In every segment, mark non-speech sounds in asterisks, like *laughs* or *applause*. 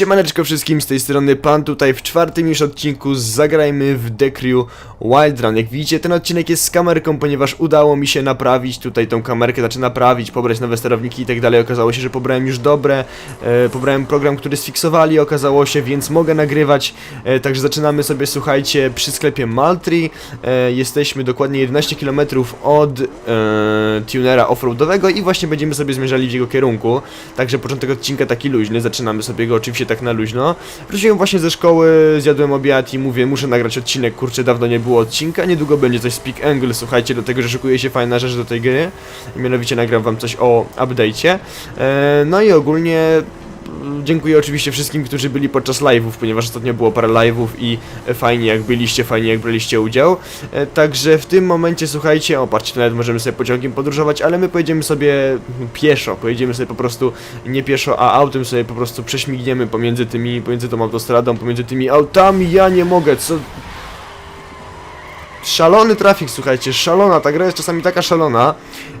Siemaneczko wszystkim, z tej strony Pan tutaj w czwartym już odcinku Zagrajmy w The Crew Wild Run. Jak widzicie ten odcinek jest z kamerką, ponieważ udało mi się naprawić tutaj tą kamerkę, znaczy naprawić, pobrać nowe sterowniki i tak dalej. Okazało się, że pobrałem już dobre, e, pobrałem program, który sfiksowali, okazało się, więc mogę nagrywać. E, także zaczynamy sobie, słuchajcie, przy sklepie Maltri. E, jesteśmy dokładnie 11 km od e, tunera offroadowego i właśnie będziemy sobie zmierzali w jego kierunku. Także początek odcinka taki luźny, zaczynamy sobie go oczywiście tak na luźno. Wróciłem właśnie ze szkoły, zjadłem obiad i mówię, muszę nagrać odcinek, kurczę, dawno nie było odcinka, niedługo będzie coś z Peak Angle, słuchajcie, do tego, że szykuje się fajna rzecz do tej gry. Mianowicie nagram wam coś o update'cie. E, no i ogólnie Dziękuję oczywiście wszystkim, którzy byli podczas live'ów, ponieważ ostatnio było parę live'ów i fajnie jak byliście, fajnie jak braliście udział. E, Także w tym momencie, słuchajcie, o nawet możemy sobie pociągiem podróżować, ale my pojedziemy sobie pieszo, pojedziemy sobie po prostu nie pieszo, a autem sobie po prostu prześmigniemy pomiędzy tymi, pomiędzy tą autostradą, pomiędzy tymi autami, ja nie mogę, co... Szalony trafik, słuchajcie, szalona, ta gra jest czasami taka szalona.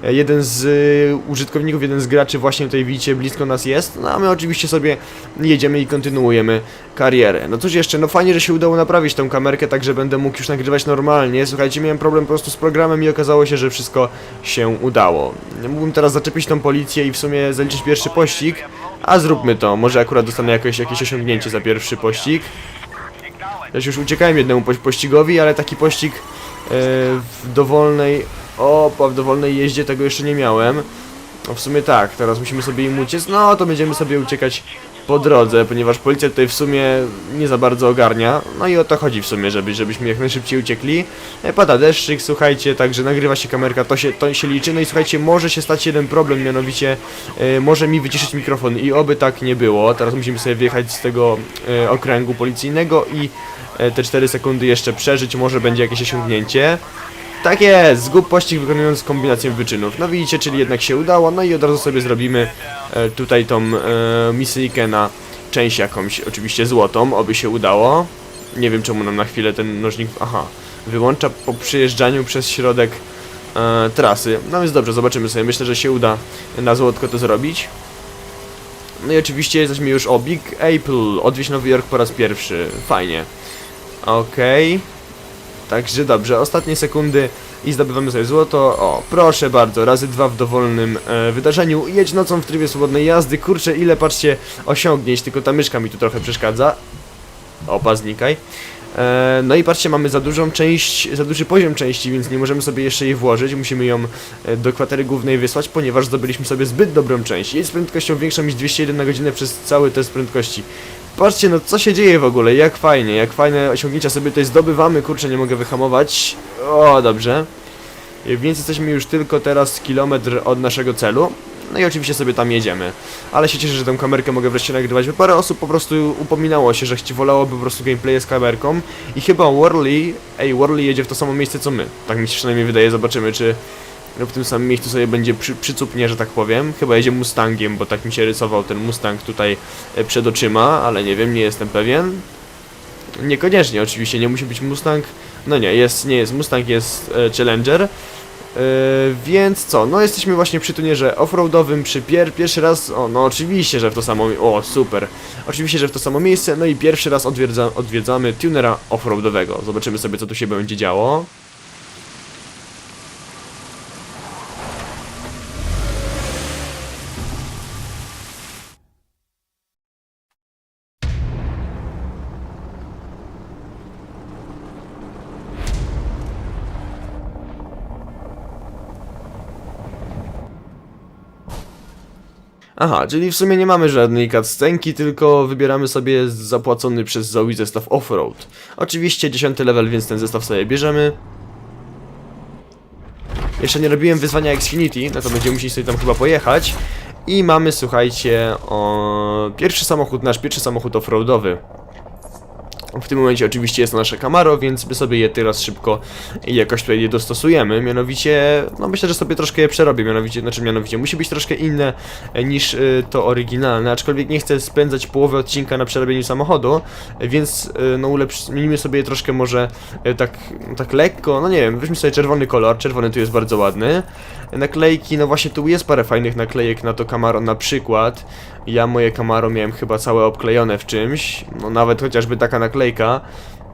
E, Jeden z y, użytkowników, jeden z graczy właśnie tutaj widzicie blisko nas jest, no a my oczywiście sobie jedziemy i kontynuujemy karierę. No cóż jeszcze, no fajnie, że się udało naprawić tą kamerkę, tak że będę mógł już nagrywać normalnie. Słuchajcie, miałem problem po prostu z programem i okazało się, że wszystko się udało. Mógłbym teraz zaczepić tą policję i w sumie zaliczyć pierwszy pościg, a zróbmy to, może akurat dostanę jakoś, jakieś osiągnięcie za pierwszy pościg. Ja już uciekałem jednemu poś- pościgowi, ale taki pościg e, w dowolnej... O, w dowolnej jeździe tego jeszcze nie miałem. No w sumie tak, teraz musimy sobie im uciec, no to będziemy sobie uciekać po drodze, ponieważ policja tutaj w sumie nie za bardzo ogarnia. No i o to chodzi w sumie, żeby, żebyśmy jak najszybciej uciekli. E, Pada deszczyk, słuchajcie, także nagrywa się kamerka, to się, to się liczy. No i słuchajcie, może się stać jeden problem, mianowicie e, może mi wyciszyć mikrofon i oby tak nie było. Teraz musimy sobie wyjechać z tego e, okręgu policyjnego i e, te 4 sekundy jeszcze przeżyć, może będzie jakieś osiągnięcie. Tak jest, zgub pościg wykonując kombinację wyczynów. No widzicie, czyli jednak się udało, no i od razu sobie zrobimy e, tutaj tą e, misyjkę na część jakąś, oczywiście złotą, oby się udało. Nie wiem czemu nam na chwilę ten nożnik, aha, wyłącza po przejeżdżaniu przez środek e, trasy. No więc dobrze, zobaczymy sobie, myślę, że się uda na złotko to zrobić. No i oczywiście jesteśmy już o Big Apple, odwieźć Nowy Jork po raz pierwszy, fajnie. Okej. Także dobrze, ostatnie sekundy i zdobywamy sobie złoto. O, proszę bardzo, razy dwa w dowolnym e, wydarzeniu. Jedź nocą w trybie swobodnej jazdy. Kurczę, ile patrzcie osiągnięć, tylko ta myszka mi tu trochę przeszkadza. Opa, znikaj. E, no i patrzcie, mamy za dużą część, za duży poziom części, więc nie możemy sobie jeszcze jej włożyć. Musimy ją e, do kwatery głównej wysłać, ponieważ zdobyliśmy sobie zbyt dobrą część. Jest z prędkością większą niż 201 na godzinę przez cały test prędkości. Patrzcie, no co się dzieje w ogóle, jak fajnie, jak fajne osiągnięcia sobie tutaj zdobywamy, kurczę, nie mogę wyhamować. O, dobrze. Więc jesteśmy już tylko teraz kilometr od naszego celu. No i oczywiście sobie tam jedziemy. Ale się cieszę, że tę kamerkę mogę wreszcie nagrywać, bo parę osób po prostu upominało się, że wolałoby po prostu gameplay z kamerką. I chyba Worley, ej, Worley jedzie w to samo miejsce co my. Tak mi się przynajmniej wydaje, zobaczymy czy w tym samym miejscu sobie będzie przy, przycupnie, że tak powiem. Chyba jedzie Mustangiem, bo tak mi się rysował ten Mustang tutaj e, przed oczyma, ale nie wiem, nie jestem pewien. Niekoniecznie oczywiście, nie musi być Mustang. No nie, jest, nie jest Mustang, jest e, Challenger. Yy, więc co, no jesteśmy właśnie przy tunierze offroadowym, przy pier pierwszy raz, o no oczywiście, że w to samo, o super, oczywiście, że w to samo miejsce, no i pierwszy raz odwiedza, odwiedzamy tunera offroadowego, zobaczymy sobie co tu się będzie działo. Aha, czyli w sumie nie mamy żadnej cutscenki, tylko wybieramy sobie zapłacony przez Zoe zestaw offroad. Oczywiście 10 level, więc ten zestaw sobie bierzemy. Jeszcze nie robiłem wyzwania Xfinity, no to będziemy musieli sobie tam chyba pojechać. I mamy, słuchajcie, o... pierwszy samochód, nasz pierwszy samochód offroadowy. W tym momencie oczywiście jest nasze Camaro, więc my sobie je teraz szybko jakoś tutaj je dostosujemy. Mianowicie, no myślę, że sobie troszkę je przerobię. Mianowicie, znaczy mianowicie, musi być troszkę inne e, niż y, to oryginalne. Aczkolwiek nie chcę spędzać połowy odcinka na przerobieniu samochodu, e, więc y, no ulepsz, zmienimy sobie je troszkę może tak, tak lekko. No nie wiem, weźmy sobie czerwony kolor. Czerwony tu jest bardzo ładny. Naklejki, no właśnie tu jest parę fajnych naklejek na to Camaro na przykład. Ja moje Camaro miałem chyba całe obklejone w czymś, no nawet chociażby taka naklejka.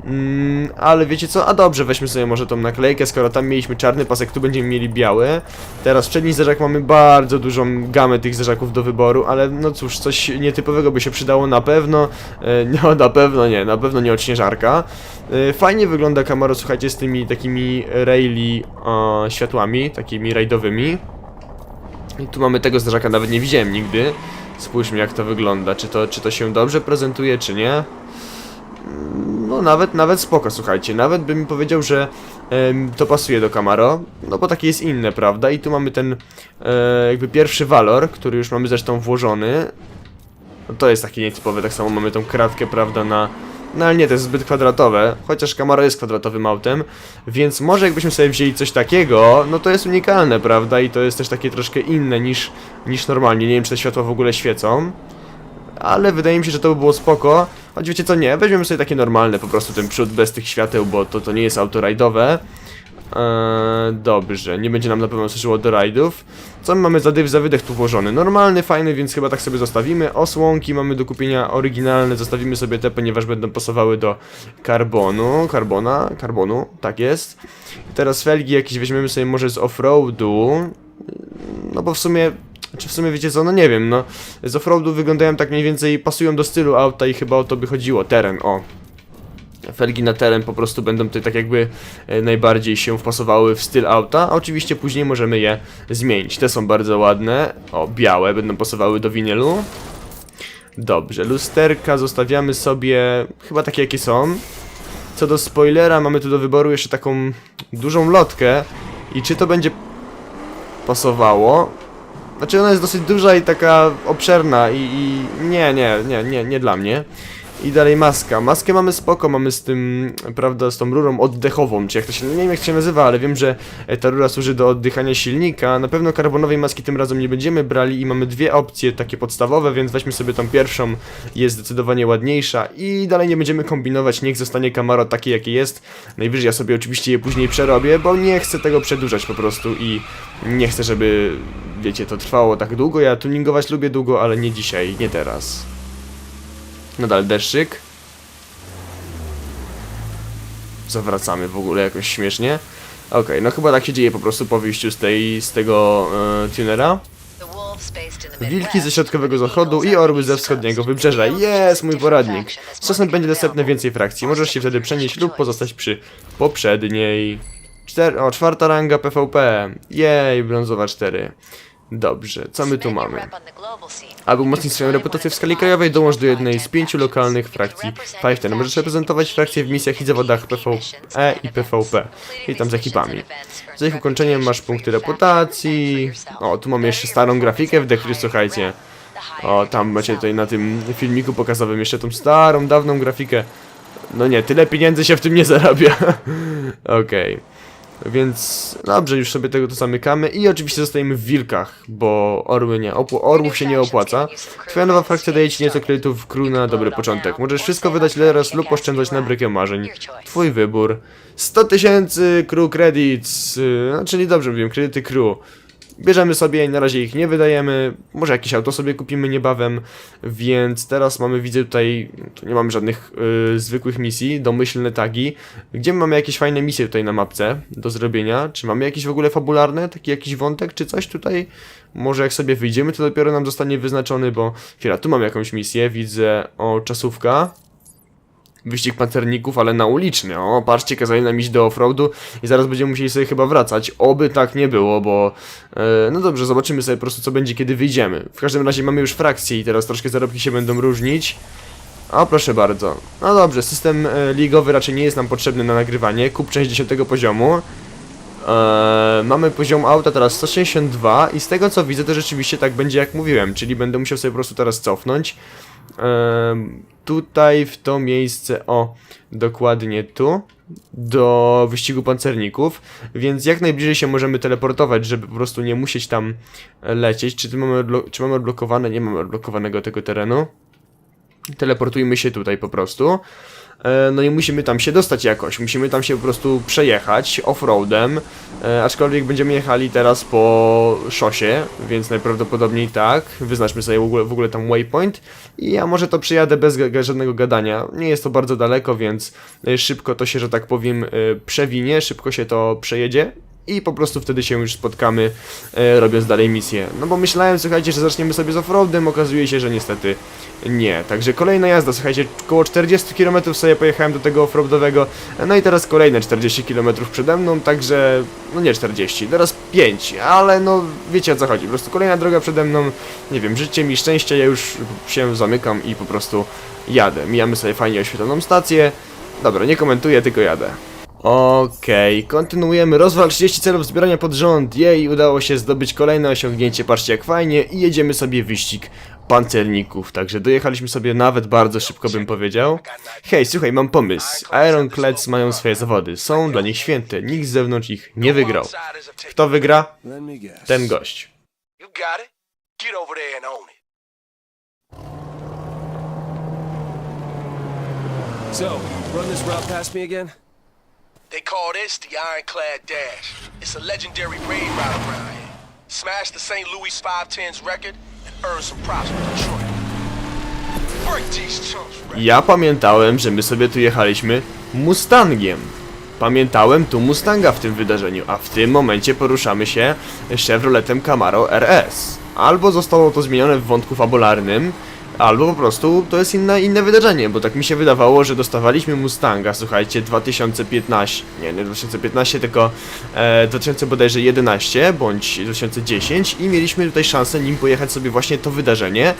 Mm, ale wiecie co? A dobrze, weźmy sobie może tą naklejkę, skoro tam mieliśmy czarny pasek, tu będziemy mieli biały. Teraz przedni zderzak mamy bardzo dużą gamę tych zderzaków do wyboru, ale no cóż, coś nietypowego by się przydało na pewno. E, *laughs* no na pewno nie, na pewno nie odśnieżarka. E, fajnie wygląda Camaro, słuchajcie, z tymi takimi raili e, światłami, takimi rajdowymi. I tu mamy tego zderzaka, nawet nie widziałem nigdy. Spójrzmy jak to wygląda, czy to, czy to się dobrze prezentuje, czy nie. No nawet, nawet spoko, słuchajcie, nawet bym powiedział, że to pasuje do Camaro, no bo takie jest inne, prawda? I tu mamy ten e, jakby pierwszy walor, który już mamy zresztą włożony. No to jest takie nietypowe, tak samo mamy tą kratkę, prawda, na... No ale nie, to jest zbyt kwadratowe, chociaż Camaro jest kwadratowym autem, więc może jakbyśmy sobie wzięli coś takiego, no to jest unikalne, prawda? I to jest też takie troszkę inne niż, niż normalnie, nie wiem czy te światła w ogóle świecą. Ale wydaje mi się, że to by było spoko. Choć wiecie co, nie, weźmiemy sobie takie normalne, po prostu ten przód bez tych świateł, bo to, to nie jest auto rajdowe. Eee, dobrze, nie będzie nam na pewno służyło do rajdów. Co my mamy za dyw, za wydech tu włożony? Normalny, fajny, więc chyba tak sobie zostawimy. Osłonki mamy do kupienia oryginalne, zostawimy sobie te, ponieważ będą pasowały do karbonu. Karbona? Karbonu, tak jest. Teraz felgi jakieś weźmiemy sobie może z offroadu. No bo w sumie czy w sumie wiecie co, no nie wiem, no z offroadu wyglądają tak mniej więcej, pasują do stylu auta i chyba o to by chodziło, teren, o. Felgi na teren po prostu będą tutaj tak jakby e, najbardziej się wpasowały w styl auta, a oczywiście później możemy je zmienić. Te są bardzo ładne, o, białe, będą pasowały do winylu. Dobrze, lusterka zostawiamy sobie chyba takie jakie są. Co do spoilera, mamy tu do wyboru jeszcze taką dużą lotkę i czy to będzie pasowało? Znaczy ona jest dosyć duża i taka obszerna i, i nie, nie, nie, nie, nie dla mnie. I dalej maska. Maskę mamy spoko, mamy z tym, prawda, z tą rurą oddechową, czy jak to się, nie wiem jak się nazywa, ale wiem, że e, ta rura służy do oddychania silnika. Na pewno karbonowej maski tym razem nie będziemy brali i mamy dwie opcje takie podstawowe, więc weźmy sobie tą pierwszą, jest zdecydowanie ładniejsza i dalej nie będziemy kombinować, niech zostanie Camaro takie jakie jest. Najwyżej ja sobie oczywiście je później przerobię, bo nie chcę tego przedłużać po prostu i nie chcę, żeby, wiecie, to trwało tak długo. Ja tuningować lubię długo, ale nie dzisiaj, nie teraz. Nadal deszczyk. Zawracamy w ogóle jakoś śmiesznie. Okej, no chyba tak się dzieje po prostu po wyjściu z tej, z tego e, tunera. Wilki ze środkowego zachodu i orły ze wschodniego wybrzeża. Jest mój poradnik. Z czasem będzie dostępne więcej frakcji. Możesz się wtedy przenieść lub pozostać przy poprzedniej. Czter o, czwarta ranga PvP. Jej, brązowa 4. Dobrze, co my tu mamy? Aby umocnić swoją reputację w skali krajowej, dołącz do jednej z pięciu lokalnych frakcji Five Ten. Możesz reprezentować frakcje w misjach i zawodach PvE i PvP, i tam z ekipami. Za ich ukończeniem masz punkty reputacji. O, tu mamy jeszcze starą grafikę w Decry, słuchajcie. O, tam macie tutaj na tym filmiku pokazowym jeszcze tą starą, dawną grafikę. No nie, tyle pieniędzy się w tym nie zarabia. *laughs* Okej. Więc dobrze, już sobie tego to zamykamy i oczywiście zostajemy w wilkach, bo orły nie, opł orłów się nie opłaca. Twoja nowa frakcja daje ci nieco kredytów crew na dobry początek. Możesz wszystko wydać teraz lub oszczędzać na brykę marzeń. Twój wybór. 100 tysięcy crew credits, yy, no, czyli dobrze mówiłem, kredyty crew. Bierzemy sobie na razie ich nie wydajemy. Może jakieś auto sobie kupimy niebawem. Więc teraz mamy, widzę tutaj, tu nie mamy żadnych y, zwykłych misji, domyślne tagi. Gdzie my mamy jakieś fajne misje tutaj na mapce do zrobienia? Czy mamy jakieś w ogóle fabularne, taki jakiś wątek, czy coś tutaj? Może jak sobie wyjdziemy, to dopiero nam zostanie wyznaczony, bo chwila, tu mam jakąś misję, widzę, o, czasówka. Wyścig pancerników, ale na uliczny. O, patrzcie, kazali nam iść do offroadu i zaraz będziemy musieli sobie chyba wracać. Oby tak nie było, bo... E, no dobrze, zobaczymy sobie po prostu, co będzie, kiedy wyjdziemy. W każdym razie mamy już frakcję i teraz troszkę zarobki się będą różnić. O, proszę bardzo. No dobrze, system e, ligowy raczej nie jest nam potrzebny na nagrywanie. Kup część 10 poziomu. Eee, mamy poziom auta teraz 162 i z tego co widzę to rzeczywiście tak będzie jak mówiłem, czyli będę musiał sobie po prostu teraz cofnąć. Tutaj w to miejsce, o, dokładnie tu, do wyścigu pancerników, więc jak najbliżej się możemy teleportować, żeby po prostu nie musieć tam lecieć. Czy, mamy, czy mamy odblokowane? Nie mamy odblokowanego tego terenu. Teleportujmy się tutaj po prostu. E, no i musimy tam się dostać jakoś, musimy tam się po prostu przejechać offroadem, e, aczkolwiek będziemy jechali teraz po szosie, więc najprawdopodobniej tak, wyznaczmy sobie w ogóle, w ogóle tam waypoint. I ja może to przyjadę bez żadnego gadania, nie jest to bardzo daleko, więc e, szybko to się, że tak powiem, przewinie, szybko się to przejedzie i po prostu wtedy się już spotkamy, e, robiąc dalej misję. No bo myślałem, słuchajcie, że zaczniemy sobie z offroadem, okazuje się, że niestety nie. Także kolejna jazda, słuchajcie, około 40 km sobie pojechałem do tego offroadowego, no i teraz kolejne 40 km przede mną, także, no nie 40, teraz 5, ale no wiecie o co chodzi, po prostu kolejna droga przede mną, nie wiem, życie mi szczęście, ja już się zamykam i po prostu jadę. Mijamy sobie fajnie oświetloną stację, dobra, nie komentuję, tylko jadę. Okej, kontynuujemy. Rozwal 30 celów zbierania pod rząd. Jej, udało się zdobyć kolejne osiągnięcie. Patrzcie jak fajnie. I jedziemy sobie wyścig pancerników. Także dojechaliśmy sobie nawet bardzo szybko, bym powiedział. Hej, słuchaj, mam pomysł. Ironclads mają swoje zawody. Są dla nich święte. Nikt z zewnątrz ich nie wygrał. Kto wygra? Ten gość. So, run this route past me again? They call this the Ironclad Dash. It's a legendary raid route around here. Smash the St. Louis 510's record and earn some props with Detroit. Break chumps? Ja pamiętałem, że my sobie tu jechaliśmy Mustangiem. Pamiętałem tu Mustanga w tym wydarzeniu, a w tym momencie poruszamy się Chevroletem Camaro RS. Albo zostało to zmienione w wątku fabularnym, albo po prostu to jest inne, wydarzenie, bo tak mi się wydawało, że dostawaliśmy Mustanga, słuchajcie, 2015, nie, nie 2015, tylko e, 2000 bodajże 11 bądź 2010 i mieliśmy tutaj szansę nim pojechać sobie właśnie to wydarzenie,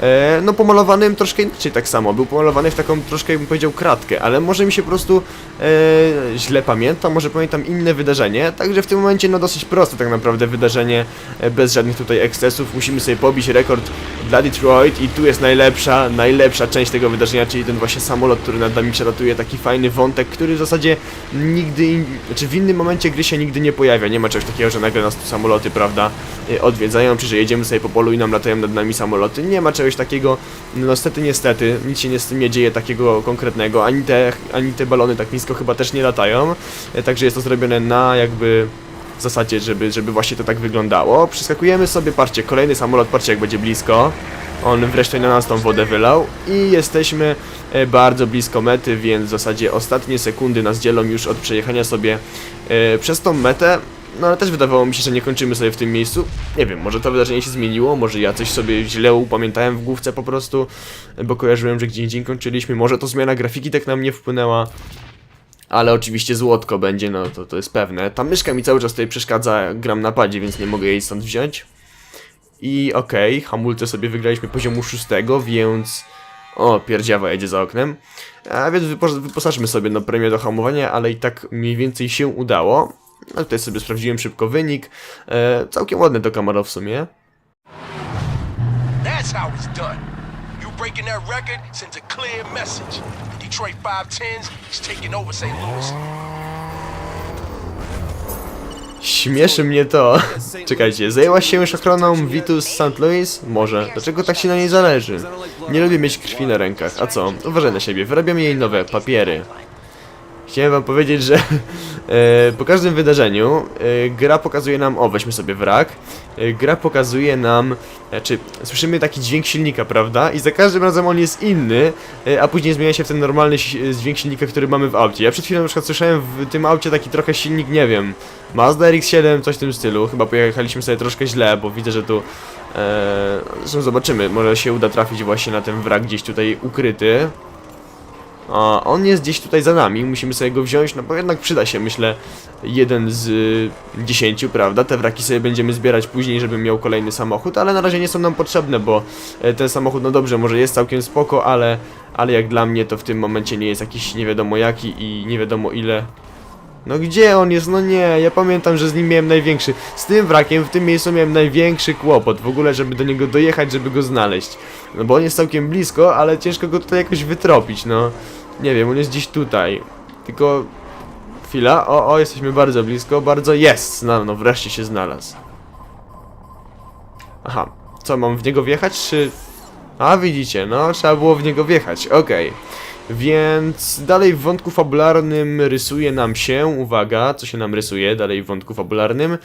e, no pomalowanym troszkę inaczej tak samo, był pomalowany w taką troszkę bym powiedział kratkę, ale może mi się po prostu e, źle pamiętam, może pamiętam inne wydarzenie, także w tym momencie no dosyć proste tak naprawdę wydarzenie, e, bez żadnych tutaj ekscesów, musimy sobie pobić rekord dla Detroit i tu jest najlepsza, najlepsza część tego wydarzenia, czyli ten właśnie samolot, który nad nami przelatuje, taki fajny wątek, który w zasadzie nigdy, in- znaczy w innym momencie gry się nigdy nie pojawia, nie ma czegoś takiego, że nagle nas tu samoloty, prawda, e, odwiedzają, czy że jedziemy sobie po polu i nam latają nad nami samoloty, nie ma czegoś takiego, no niestety, niestety, nic się nie, z tym nie dzieje takiego konkretnego, ani te, ani te balony tak nisko chyba też nie latają, e, także jest to zrobione na jakby w zasadzie, żeby, żeby właśnie to tak wyglądało. Przeskakujemy sobie, patrzcie, kolejny samolot, patrzcie jak będzie blisko. On wreszcie na nas tą wodę wylał i jesteśmy e, bardzo blisko mety, więc w zasadzie ostatnie sekundy nas dzielą już od przejechania sobie e, przez tą metę. No ale też wydawało mi się, że nie kończymy sobie w tym miejscu. Nie wiem, może to wydarzenie się zmieniło, może ja coś sobie źle upamiętałem w główce po prostu, bo kojarzyłem, że gdzie indziej kończyliśmy. Może to zmiana grafiki tak na mnie wpłynęła. Ale oczywiście złotko będzie, no to, to jest pewne. Ta myszka mi cały czas tutaj przeszkadza, gram na padzie, więc nie mogę jej stąd wziąć. I okej, hamulce sobie wygraliśmy poziomu szóstego, więc... O, pierdziawa jedzie za oknem. A więc wypo- wyposażmy sobie no premię do hamowania, ale i tak mniej więcej się udało. A tutaj sobie sprawdziłem szybko wynik. E, całkiem ładny to Camaro w sumie. That's how it's done. You breaking that record sends a clear message. Detroit 510s is taking over St. Louis. Śmieszy mnie to. *laughs* Czekajcie, zajęłaś się już ochroną Vitus St. Louis? Może. Dlaczego tak ci na niej zależy? Nie lubię mieć krwi na rękach. A co? Uważaj na siebie, wyrabiamy jej nowe papiery. Chciałem wam powiedzieć, że *laughs* e, po każdym wydarzeniu e, gra pokazuje nam, o weźmy sobie wrak, e, gra pokazuje nam, znaczy słyszymy taki dźwięk silnika, prawda? I za każdym razem on jest inny, a później zmienia się w ten normalny dźwięk silnika, który mamy w aucie. Ja przed chwilą na przykład słyszałem w tym aucie taki trochę silnik, nie wiem, Mazda RX-7, coś w tym stylu. Chyba pojechaliśmy sobie troszkę źle, bo widzę, że tu... E, zresztą zobaczymy, może się uda trafić właśnie na ten wrak gdzieś tutaj ukryty. A on jest gdzieś tutaj za nami, musimy sobie go wziąć, no bo jednak przyda się, myślę, jeden z y, dziesięciu, prawda? Te wraki sobie będziemy zbierać później, żebym miał kolejny samochód, ale na razie nie są nam potrzebne, bo e, ten samochód, no dobrze, może jest całkiem spoko, ale, ale jak dla mnie to w tym momencie nie jest jakiś nie wiadomo jaki i nie wiadomo ile. No gdzie on jest? No nie, ja pamiętam, że z nim miałem największy, z tym wrakiem w tym miejscu miałem największy kłopot w ogóle, żeby do niego dojechać, żeby go znaleźć. No bo on jest całkiem blisko, ale ciężko go tutaj jakoś wytropić, no. Nie wiem, on jest gdzieś tutaj. Tylko... Chwila, o, o, jesteśmy bardzo blisko, bardzo jest! No, no wreszcie się znalazł. Aha, co, mam w niego wjechać, czy... A, widzicie, no, trzeba było w niego wjechać, okej. Więc dalej w wątku fabularnym rysuje nam się, uwaga, co się nam rysuje dalej w wątku fabularnym,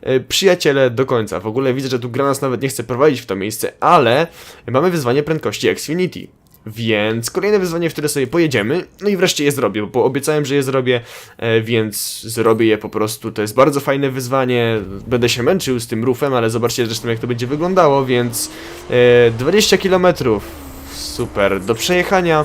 e, przyjaciele do końca. W ogóle widzę, że tu gra nas nawet nie chce prowadzić w to miejsce, ale mamy wyzwanie prędkości Xfinity. Więc kolejne wyzwanie, w które sobie pojedziemy, no i wreszcie je zrobię, bo obiecałem, że je zrobię, e, więc zrobię je po prostu. To jest bardzo fajne wyzwanie, będę się męczył z tym rufem, ale zobaczcie zresztą jak to będzie wyglądało, więc e, 20 km, super, do przejechania.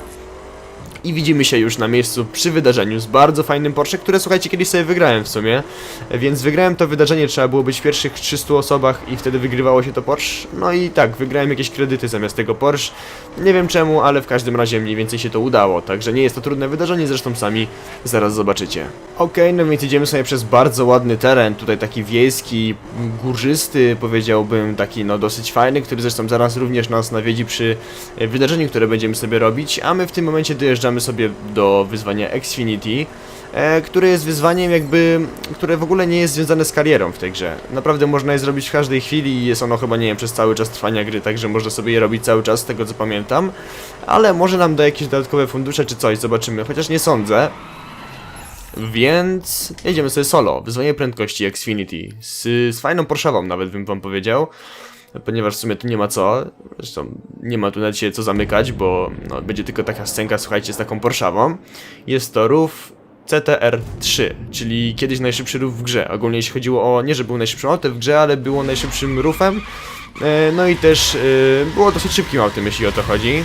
I widzimy się już na miejscu przy wydarzeniu z bardzo fajnym Porsche, które słuchajcie, kiedyś sobie wygrałem w sumie. Więc wygrałem to wydarzenie, trzeba było być w pierwszych 300 osobach i wtedy wygrywało się to Porsche. No i tak, wygrałem jakieś kredyty zamiast tego Porsche. Nie wiem czemu, ale w każdym razie mniej więcej się to udało. Także nie jest to trudne wydarzenie, zresztą sami zaraz zobaczycie. Okej, no więc idziemy sobie przez bardzo ładny teren, tutaj taki wiejski, górzysty, powiedziałbym, taki no dosyć fajny, który zresztą zaraz również nas nawiedzi przy wydarzeniu, które będziemy sobie robić, a my w tym momencie dojeżdżamy sobie do wyzwania Xfinity, e, które jest wyzwaniem jakby, które w ogóle nie jest związane z karierą w tej grze. Naprawdę można je zrobić w każdej chwili i jest ono chyba, nie wiem, przez cały czas trwania gry, także można sobie je robić cały czas, z tego co pamiętam, ale może nam da jakieś dodatkowe fundusze czy coś, zobaczymy, chociaż nie sądzę. Więc jedziemy sobie solo. Wyzwanie prędkości Xfinity. Z, z fajną Porszawą nawet bym wam powiedział. Ponieważ w sumie tu nie ma co. Zresztą nie ma tu na dzisiaj co zamykać, bo no, będzie tylko taka scenka, słuchajcie, z taką Porszawą. Jest to RUF CTR3, czyli kiedyś najszybszy rów w grze. Ogólnie jeśli chodziło o, nie że był najszybszym autem w grze, ale było najszybszym rufem. E, no i też e, było dosyć szybkim autem, jeśli o to chodzi.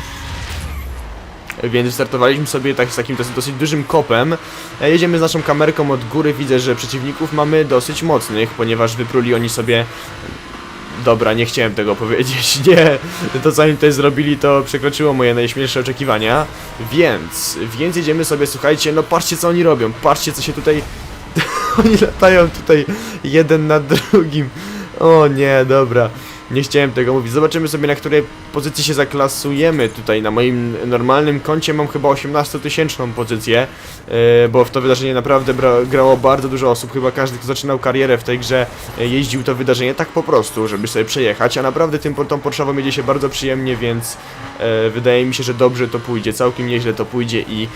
Więc wystartowaliśmy sobie tak, z takim dosyć, dosyć dużym kopem. E, Jedziemy z naszą kamerką od góry. Widzę, że przeciwników mamy dosyć mocnych, ponieważ wypruli oni sobie. Dobra, nie chciałem tego powiedzieć. *laughs* Nie, to co oni tutaj zrobili, to przekroczyło moje najśmielsze oczekiwania. Więc, więc jedziemy sobie, słuchajcie, no patrzcie co oni robią. Patrzcie co się tutaj. *laughs* oni latają tutaj jeden na drugim. O nie, dobra. Nie chciałem tego mówić. Zobaczymy sobie na której pozycji się zaklasujemy. Tutaj na moim normalnym koncie mam chyba 18-tysięczną pozycję, e, bo w to wydarzenie naprawdę grało bardzo dużo osób. Chyba każdy, kto zaczynał karierę w tej grze, e, jeździł to wydarzenie tak po prostu, żeby sobie przejechać, a naprawdę tym, tą Porszawą jedzie się bardzo przyjemnie, więc e, wydaje mi się, że dobrze to pójdzie, całkiem nieźle to pójdzie i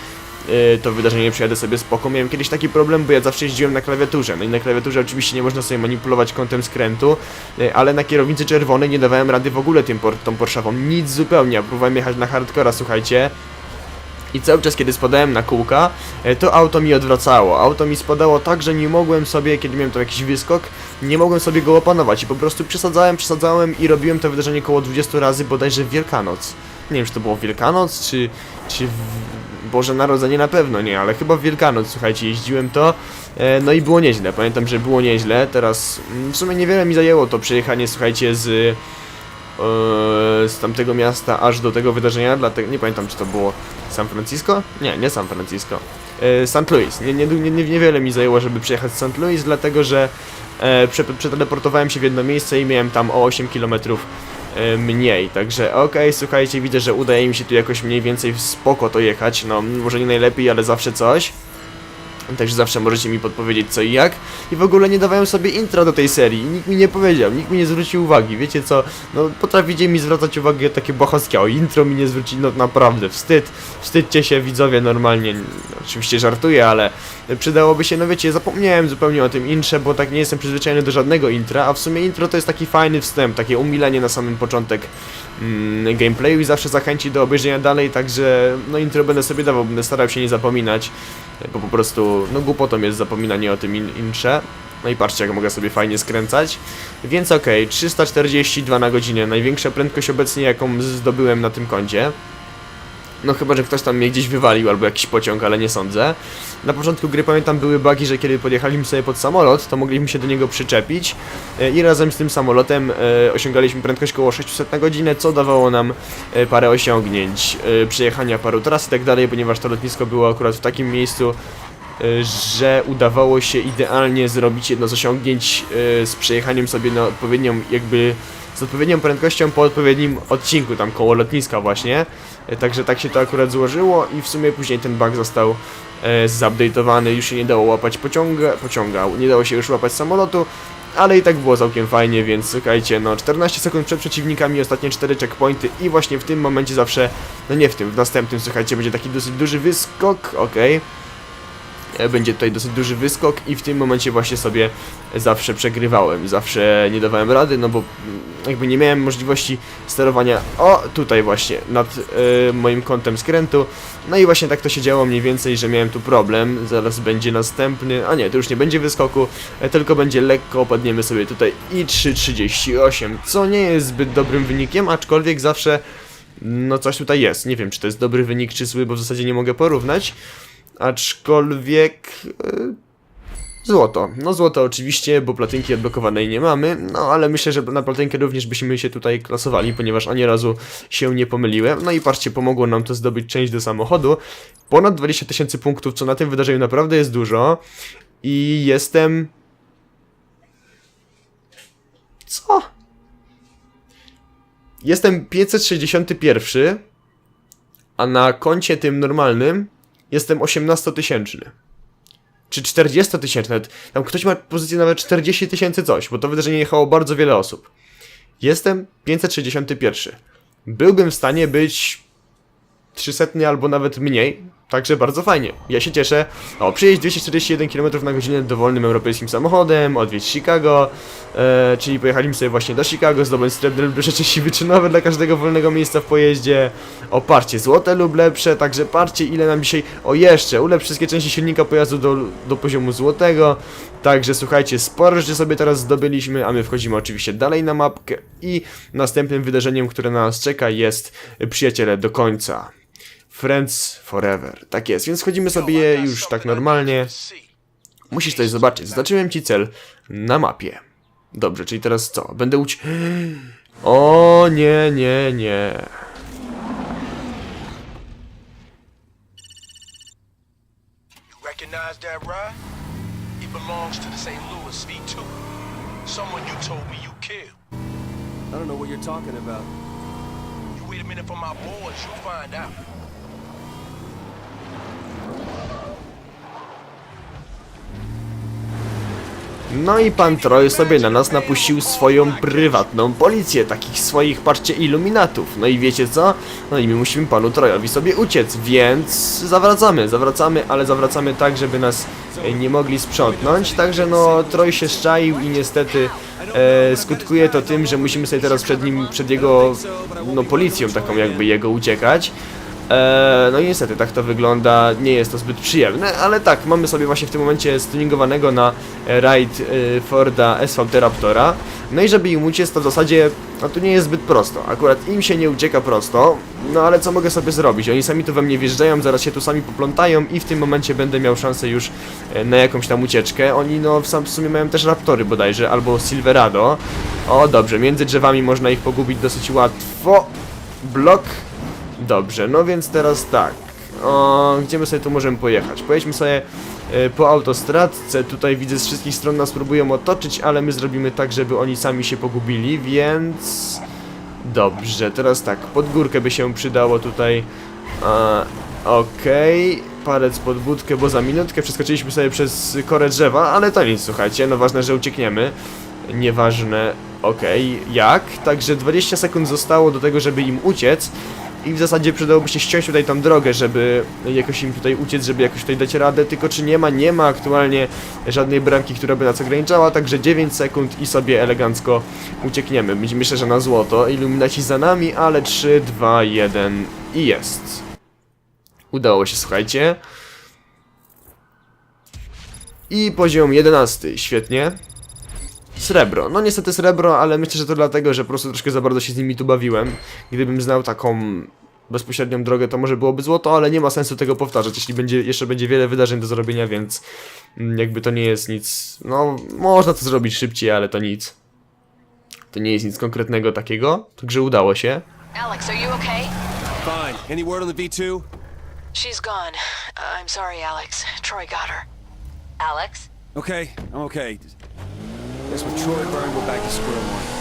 to wydarzenie przejadę sobie spoko. Miałem kiedyś taki problem, bo ja zawsze jeździłem na klawiaturze. No i na klawiaturze oczywiście nie można sobie manipulować kątem skrętu, e, ale na kierownicy czerwonej nie dawałem rady w ogóle tym por tą Porszawą. Nic zupełnie. a Próbowałem jechać na hardcora, słuchajcie. I cały czas, kiedy spadałem na kółka, e, to auto mi odwracało. Auto mi spadało tak, że nie mogłem sobie, kiedy miałem tam jakiś wyskok, nie mogłem sobie go opanować. I po prostu przesadzałem, przesadzałem i robiłem to wydarzenie około 20 razy, bodajże w Wielkanoc. Nie wiem, czy to było Wielkanoc, czy, czy w Boże Narodzenie na pewno nie, ale chyba w Wielkanoc, słuchajcie, jeździłem to, e, no i było nieźle. Pamiętam, że było nieźle. Teraz mm, w sumie niewiele mi zajęło to przejechanie, słuchajcie, z e, z tamtego miasta aż do tego wydarzenia, dlatego nie pamiętam czy to było San Francisco? Nie, nie San Francisco. E, St. Louis. Nie, nie, nie, nie, niewiele mi zajęło, żeby przejechać St. Louis, dlatego że e, prze, przeteleportowałem się w jedno miejsce i miałem tam o 8 km mniej, także okej, słuchajcie, widzę, że udaje mi się tu jakoś mniej więcej spoko to jechać, no może nie najlepiej, ale zawsze coś. Także zawsze możecie mi podpowiedzieć co i jak. I w ogóle nie dawałem sobie intro do tej serii. Nikt mi nie powiedział, nikt mi nie zwrócił uwagi. Wiecie co? No potraficie mi zwracać uwagę takie bohoskie. O intro mi nie zwrócili, no naprawdę wstyd. Wstydźcie się widzowie normalnie. Oczywiście żartuję, ale przydałoby się, no wiecie, zapomniałem zupełnie o tym intrze, bo tak nie jestem przyzwyczajony do żadnego intra, a w sumie intro to jest taki fajny wstęp, takie umilenie na samym początek mm, gameplayu i zawsze zachęci do obejrzenia dalej, także no intro będę sobie dawał, będę starał się nie zapominać, bo po prostu, no głupotą jest zapominanie o tym in. No i patrzcie, jak mogę sobie fajnie skręcać. Więc okej, 342 na godzinę, największa prędkość obecnie, jaką zdobyłem na tym koncie. No chyba, że ktoś tam mnie gdzieś wywalił albo jakiś pociąg, ale nie sądzę. Na początku gry pamiętam były bugi, że kiedy podjechaliśmy sobie pod samolot, to mogliśmy się do niego przyczepić e, i razem z tym samolotem e, osiągaliśmy prędkość około 600 na godzinę, co dawało nam e, parę osiągnięć, przejechania paru tras i tak dalej, ponieważ to lotnisko było akurat w takim miejscu, że udawało się idealnie zrobić jedno z osiągnięć z przejechaniem sobie na odpowiednią jakby z odpowiednią prędkością po odpowiednim odcinku, tam koło lotniska właśnie. E, Także tak się to akurat złożyło i w sumie później ten bug został e, zupdate'owany, już się nie dało łapać pociąga, pociąga, nie dało się już łapać samolotu ale i tak było całkiem fajnie, więc słuchajcie, no 14 sekund przed przeciwnikami, ostatnie 4 checkpointy i właśnie w tym momencie zawsze, no nie w tym, w następnym, słuchajcie, będzie taki dosyć duży wyskok, okej. E, Będzie tutaj dosyć duży wyskok i w tym momencie właśnie sobie zawsze przegrywałem, zawsze nie dawałem rady, no bo jakby nie miałem możliwości sterowania, o tutaj właśnie, nad e, moim kątem skrętu, no i właśnie tak to się działo mniej więcej, że miałem tu problem, zaraz będzie następny, a nie, to już nie będzie wyskoku, e, tylko będzie lekko, opadniemy sobie tutaj i 3.38, co nie jest zbyt dobrym wynikiem, aczkolwiek zawsze, no coś tutaj jest, nie wiem czy to jest dobry wynik czy zły, bo w zasadzie nie mogę porównać, aczkolwiek... e, Złoto. No złoto oczywiście, bo platynki odblokowanej nie mamy, no ale myślę, że na platynkę również byśmy się tutaj klasowali, ponieważ ani razu się nie pomyliłem. No i patrzcie, pomogło nam to zdobyć część do samochodu. Ponad 20 tysięcy punktów, co na tym wydarzeniu naprawdę jest dużo. I jestem... Co? Jestem 561, a na koncie tym normalnym jestem 18-tysięczny. Czy 40 tysięcy nawet. Tam ktoś ma pozycję nawet 40 tysięcy coś, bo to wydarzenie jechało bardzo wiele osób. Jestem 561. Byłbym w stanie być 300 albo nawet mniej, także bardzo fajnie. Ja się cieszę. O, przyjeźdź 241 km na godzinę dowolnym europejskim samochodem, odwiedź Chicago, e, czyli pojechaliśmy sobie właśnie do Chicago, zdobądź srebrne lub lepsze części *laughs* wyczynowe dla każdego wolnego miejsca w pojeździe. O, patrzcie, złote lub lepsze, także patrzcie ile nam dzisiaj, o jeszcze, ulepsz wszystkie części silnika pojazdu do, do poziomu złotego. Także słuchajcie, sporo rzeczy sobie teraz zdobyliśmy, a my wchodzimy oczywiście dalej na mapkę i następnym wydarzeniem, które na nas czeka jest Przyjaciele do końca. Friends Forever. Tak jest, więc wchodzimy sobie już tak normalnie. Musisz coś zobaczyć. Zaznaczyłem ci cel na mapie. Dobrze, czyli teraz co? Będę uć... *gasps* O nie, nie, nie. You recognize that ride? It belongs to the St. Louis V2. Someone you told me you killed. I don't know what you're talking about. You wait a minute for my boys, you'll find out. No i pan Troy sobie na nas napuścił swoją prywatną policję, takich swoich, patrzcie, iluminatów. No i wiecie co? No i my musimy panu Trojowi sobie uciec, więc zawracamy, zawracamy, ale zawracamy tak, żeby nas e, nie mogli sprzątnąć. Także no, Troj się szczaił i niestety e, skutkuje to tym, że musimy sobie teraz przed nim, przed jego, no policją taką jakby jego uciekać. Eee, no i niestety tak to wygląda, nie jest to zbyt przyjemne, ale tak, mamy sobie właśnie w tym momencie stuningowanego na raid e, Forda SVT Raptora. No i żeby im uciec, to w zasadzie, no to nie jest zbyt prosto. Akurat im się nie ucieka prosto, no ale co mogę sobie zrobić? Oni sami tu we mnie wjeżdżają, zaraz się tu sami poplątają i w tym momencie będę miał szansę już e, na jakąś tam ucieczkę. Oni no w w sumie mają też Raptory bodajże, albo Silverado. O, dobrze, między drzewami można ich pogubić dosyć łatwo. Blok Dobrze, no więc teraz tak. O, gdzie my sobie tu możemy pojechać? Pojedźmy sobie e, po autostradce. Tutaj widzę z wszystkich stron nas próbują otoczyć, ale my zrobimy tak, żeby oni sami się pogubili, więc... Dobrze, teraz tak, pod górkę by się przydało tutaj. A, Okej, palec pod budkę, bo za minutkę przeskoczyliśmy sobie przez korę drzewa, ale to nic, słuchajcie, no ważne, że uciekniemy. Nieważne, okej, jak? Także 20 sekund zostało do tego, żeby im uciec. I w zasadzie przydałoby się ściąć tutaj tą drogę, żeby jakoś im tutaj uciec, żeby jakoś tutaj dać radę, tylko czy nie ma, nie ma aktualnie żadnej bramki, która by nas ograniczała, także 9 sekund i sobie elegancko uciekniemy. Myślę, że na złoto, iluminaci za nami, ale 3, 2, 1 i jest. Udało się, słuchajcie. I poziom 11, świetnie. Srebro. No niestety srebro, ale myślę, że to dlatego, że po prostu troszkę za bardzo się z nimi tu bawiłem. Gdybym znał taką bezpośrednią drogę, to może byłoby złoto, ale nie ma sensu tego powtarzać, jeśli będzie, jeszcze będzie wiele wydarzeń do zrobienia, więc mm, jakby to nie jest nic, no można to zrobić szybciej, ale to nic. To nie jest nic konkretnego takiego, także udało się. Alex, are you okay? Fine. Any word on the V2? She's gone. Uh, I'm sorry, Alex. Troy got her. Alex? Okay, I'm okay. Guess when Troy burned, we're back to square one.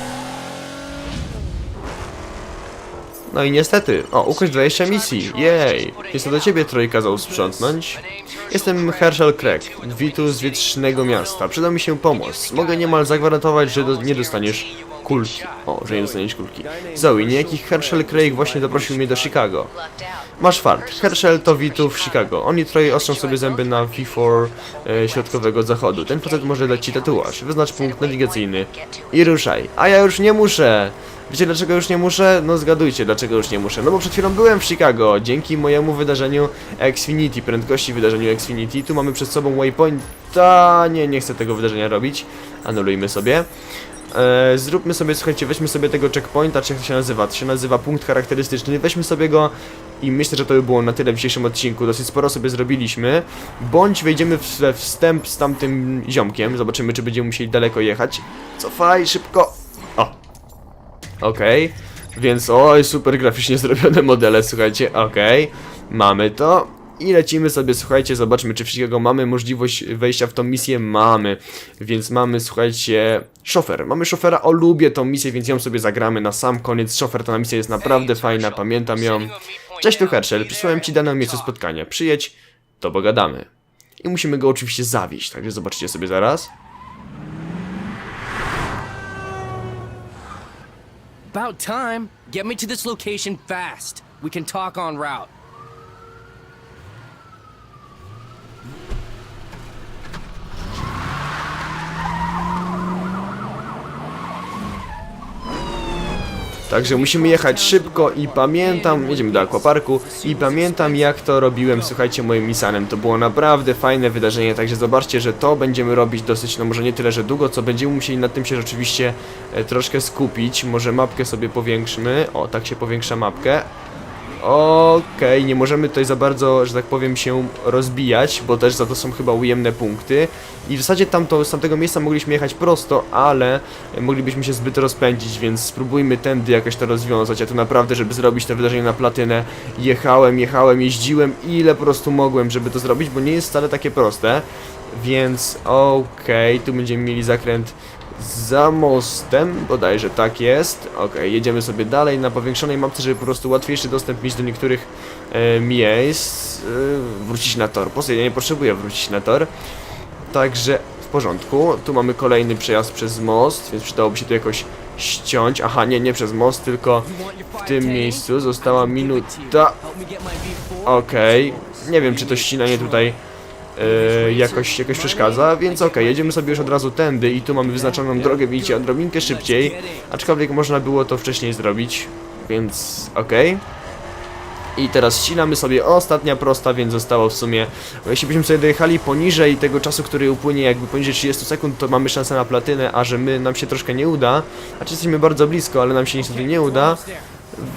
No i niestety, o, ukończ 20 misji, jej! Jest to do ciebie Troy kazał sprzątnąć. Jestem Herschel Craig, Witu z wietrznego miasta. Przyda mi się pomoc. Mogę niemal zagwarantować, że do, nie dostaniesz kulki. O, że nie dostaniesz kulki. Zoe, niejaki Herschel Craig właśnie zaprosił mnie do Chicago. Masz fart. Herschel to Witu w Chicago. Oni troje ostrzą sobie zęby na V4 e, środkowego zachodu. Ten facet może dać ci tatuaż. Wyznacz punkt nawigacyjny i ruszaj. A ja już nie muszę. Wiecie dlaczego już nie muszę? No zgadujcie dlaczego już nie muszę. No bo przed chwilą byłem w Chicago. Dzięki mojemu wydarzeniu Xfinity, prędkości wydarzeniu Xfinity. Tu mamy przed sobą waypoint. Ta nie, nie chcę tego wydarzenia robić. Anulujmy sobie. E, zróbmy sobie, słuchajcie, weźmy sobie tego checkpointa, czy jak to się nazywa? To się nazywa punkt charakterystyczny. Weźmy sobie go i myślę, że to by było na tyle w dzisiejszym odcinku. Dosyć sporo sobie zrobiliśmy. Bądź wejdziemy we wstęp z tamtym ziomkiem. Zobaczymy, czy będziemy musieli daleko jechać. Cofaj, szybko. O. Okej. Więc oj, super graficznie *laughs* zrobione modele, słuchajcie. Okej. Mamy to. I lecimy sobie, słuchajcie, zobaczmy, czy wszystkiego mamy możliwość wejścia w tą misję. Mamy. Więc mamy, słuchajcie, szofer. Mamy szofera, o lubię tą misję, więc ją sobie zagramy na sam koniec. Szofer, ta misja jest naprawdę fajna, pamiętam ją. Cześć tu Herschel, przysłałem ci dane miejsce spotkania. Przyjedź, to pogadamy. I musimy go oczywiście zawieść, także zobaczycie sobie zaraz. About time. Get me to this location fast. We can talk en route. Także musimy jechać szybko i pamiętam, jedziemy do aquaparku i pamiętam jak to robiłem, słuchajcie, moim Nissanem. To było naprawdę fajne wydarzenie, także zobaczcie, że to będziemy robić dosyć, no może nie tyle, że długo, co będziemy musieli nad tym się rzeczywiście e, troszkę skupić. Może mapkę sobie powiększmy, o tak się powiększa mapkę. Okej, nie możemy tutaj za bardzo, że tak powiem, się rozbijać, bo też za to są chyba ujemne punkty. I w zasadzie tamto, z tamtego miejsca mogliśmy jechać prosto, ale moglibyśmy się zbyt rozpędzić, więc spróbujmy tędy jakoś to rozwiązać. Ja tu naprawdę, żeby zrobić to wydarzenie na platynę, jechałem, jechałem, jeździłem ile po prostu mogłem, żeby to zrobić, bo nie jest wcale takie proste. Więc okej, tu będziemy mieli zakręt za mostem, bodajże tak jest. Okej, jedziemy sobie dalej na powiększonej mapce, żeby po prostu łatwiejszy dostęp mieć do niektórych e, miejsc. E, wrócić na tor. Po ja nie potrzebuję wrócić na tor. Także w porządku. Tu mamy kolejny przejazd przez most, więc przydałoby się tu jakoś ściąć. Aha, nie, nie przez most, tylko w tym miejscu została minuta. Help me get my V4. Okej, nie wiem czy to ścinanie tutaj e, jakoś, jakoś przeszkadza, więc okej, jedziemy sobie już od razu tędy i tu mamy wyznaczoną drogę, widzicie, odrobinkę szybciej, aczkolwiek można było to wcześniej zrobić, więc okej. I teraz ścinamy sobie ostatnia prosta, więc zostało w sumie, jeśli byśmy sobie dojechali poniżej tego czasu, który upłynie jakby poniżej 30 sekund, to mamy szansę na platynę, a że my, nam się troszkę nie uda, a czy jesteśmy bardzo blisko, ale nam się niestety nie uda,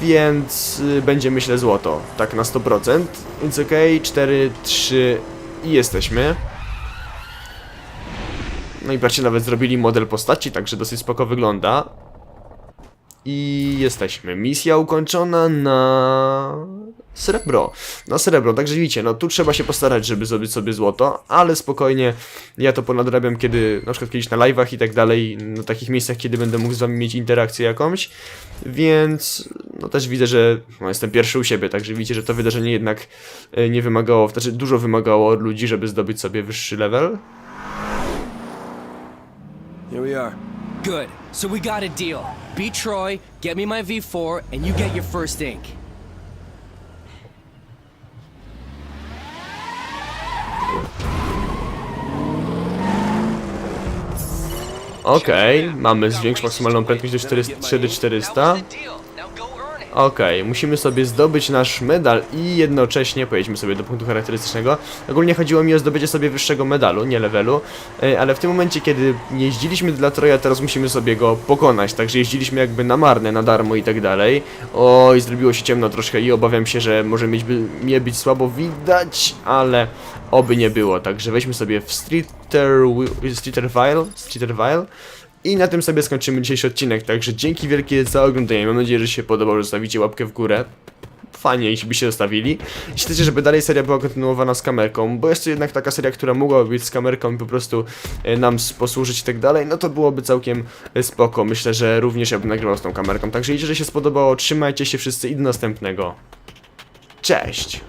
więc y, będzie myślę złoto, tak na 100%. Więc okej, 4, 3 i jesteśmy. No i patrzcie, nawet zrobili model postaci, także dosyć spoko wygląda. I jesteśmy. Misja ukończona na srebro. Na srebro, także widzicie, no tu trzeba się postarać, żeby zrobić sobie złoto, ale spokojnie ja to ponadrabiam, kiedy na przykład kiedyś na live'ach i tak dalej, na takich miejscach, kiedy będę mógł z wami mieć interakcję jakąś, więc no też widzę, że no, jestem pierwszy u siebie, także widzicie, że to wydarzenie jednak e, nie wymagało, znaczy dużo wymagało od ludzi, żeby zdobyć sobie wyższy level. Here we are. Good. So we got a deal. Beat Troy, get me my V4, and you get your first ink. Okej, mamy zwiększyć maksymalną prędkość do 400, 4400. Okej, musimy sobie zdobyć nasz medal i jednocześnie pojedźmy sobie do punktu charakterystycznego. Ogólnie chodziło mi o zdobycie sobie wyższego medalu, nie levelu, e, ale w tym momencie, kiedy jeździliśmy dla Troja, teraz musimy sobie go pokonać, także jeździliśmy jakby na marne, na darmo i tak dalej. Oj, zrobiło się ciemno troszkę i obawiam się, że może mieć by, mnie być słabo widać, ale oby nie było, także weźmy sobie w Streeter, Streeterville, Streeterville i na tym sobie skończymy dzisiejszy odcinek, także dzięki wielkie za oglądanie. Mam nadzieję, że się podobał, że zostawicie łapkę w górę. fajnie, jeśli byście zostawili. Jeśli chcecie, żeby dalej seria była kontynuowana z kamerką, bo jest to jednak taka seria, która mogłaby być z kamerką i po prostu e, nam posłużyć i tak dalej, no to byłoby całkiem e, spoko. Myślę, że również ja bym nagrywał z tą kamerką. Także jeżeli się spodobało, trzymajcie się wszyscy i do następnego. Cześć!